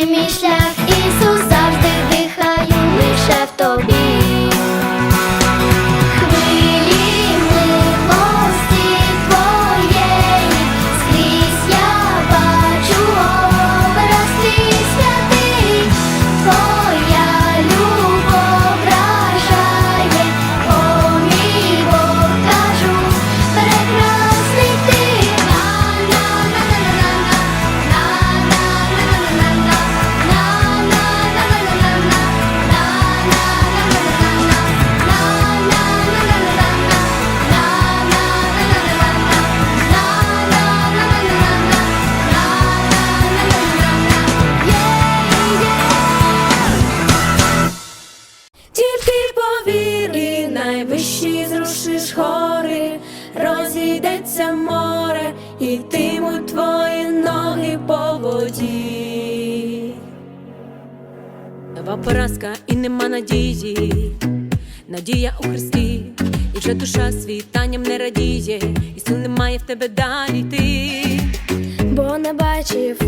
demişler піднімеш гори, розійдеться море, і йтимуть твої ноги по воді. Нова поразка і нема надії, надія у Христі, і вже душа світанням не радіє, і сил немає в тебе далі йти. Бо не бачив